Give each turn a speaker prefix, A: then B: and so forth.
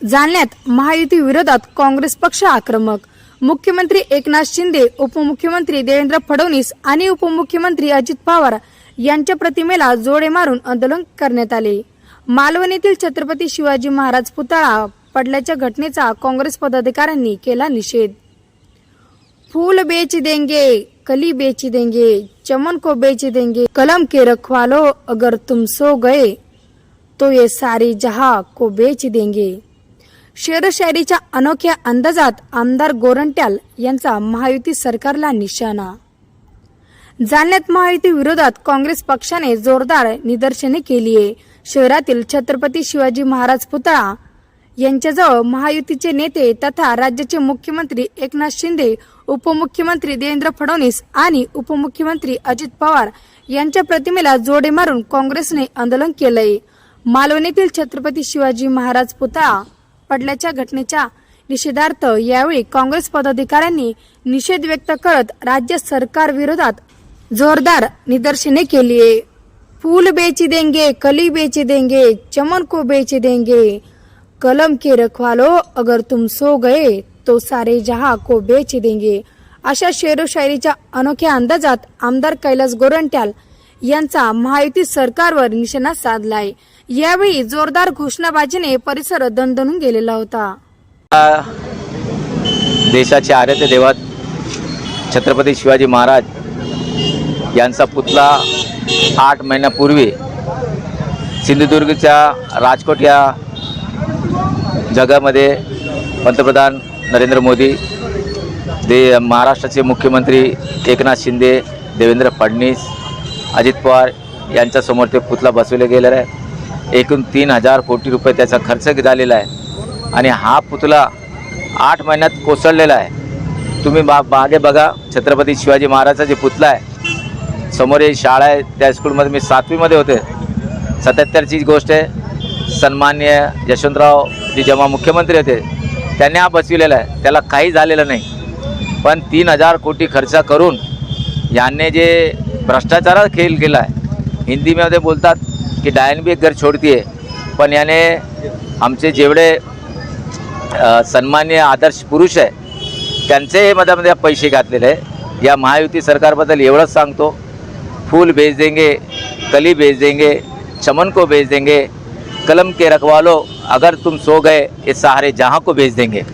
A: जालन्यात महायुती विरोधात काँग्रेस पक्ष आक्रमक. मुख्यमंत्री एकनाथ शिंदे उपमुख्यमंत्री देवेंद्र फडणवीस आणि उपमुख्यमंत्री अजित पवार यांच्या प्रतिमेला जोडे मारून आंदोलन करण्यात आले. मालवणीतील छत्रपती शिवाजी महाराज पुतळा पडल्याच्या घटनेचा काँग्रेस पदाधिकाऱ्यांनी केला निषेध. फूल बेच देंगे कली बेच देंगे चमन को बेच देंगे कलम के रखवालो अगर तुम सो गए तो ये सारी जहा को बेच देंगे. शेरशायरीच्या अनोख्या अंदाजात आमदार गोरंट्याल यांचा महायुती सरकारला निशाणा. जालन्यात महायुती विरोधात काँग्रेस पक्षाने जोरदार निदर्शने केली आहे. शहरातील छत्रपती शिवाजी महाराज पुतळा यांच्याजवळ महायुतीचे नेते तथा राज्याचे मुख्यमंत्री एकनाथ शिंदे उपमुख्यमंत्री देवेंद्र फडणवीस आणि उपमुख्यमंत्री अजित पवार यांच्या प्रतिमेला जोडे मारून काँग्रेसने आंदोलन केलंय. मालवण येथील छत्रपती शिवाजी महाराज पुतळा पडल्याच्या घटनेच्या निषेधार्थ यावेळी काँग्रेस पदाधिकाऱ्यांनी निषेध व्यक्त करत राज्य सरकार विरोधात जोरदार निदर्शने केली आहे. फूल बेच देंगे कली बेची देंगे चमन को बेच देंगे. कलम के रखवालो अगर तुम सो गए तो सारे जहा को बेच देंगे. अशा शेरोशायरीच्या अनोख्या अंदाजात आमदार कैलास गोरंट्याल यांचा महायुती सरकारवर निशाणा साधलाय. यावेळी जोरदार घोषणाबाजीने परिसर दणदणून गेलेला होता.
B: देशाचे आराध्य देवत छत्रपती शिवाजी महाराज यांचा पुतळा आठ महिन्यापूर्वी सिंधुदुर्गच्या राजकोट या जगामध्ये पंतप्रधान नरेंद्र मोदी दे महाराष्ट्राचे मुख्यमंत्री एकनाथ शिंदे देवेंद्र फडणवीस अजित पवार यांच्यासमोर ते पुतळा बसवले गेलेला आहे एकूण तीन हजार कोटी रुपये त्याचा खर्च झालेला आहे. आणि हा पुतळा आठ महिन्यात कोसळलेला आहे. तुम्ही बा मागे बघा छत्रपती शिवाजी महाराजचा जे पुतळा आहे समोर एक शाळा आहे त्या स्कूलमध्ये मी सातवीमध्ये होते. सत्याहत्तरची गोष्ट आहे सन्मान्य यशवंतराव जे जेव्हा मुख्यमंत्री होते त्यांनी हा बसविलेला आहे. त्याला काही झालेलं नाही. पण तीन हजार कोटी खर्च करून यांनी जे भ्रष्टाचारात खेळ केला आहे हिंदीमध्ये बोलतात की डायन भी एक घर छोडती आहे पण याने आमचे जेवढे सन्मान्य आदर्श पुरुष आहे त्यांचे मधामध्ये पैसे घातलेले आहे या महायुती सरकारबद्दल एवढंच सांगतो फूल भेज देंगे कली भेज देंगे चमन को भेज देंगे कलम के रखवालो अगर तुम सो गए ये सहारे जहाँ को भेज देंगे।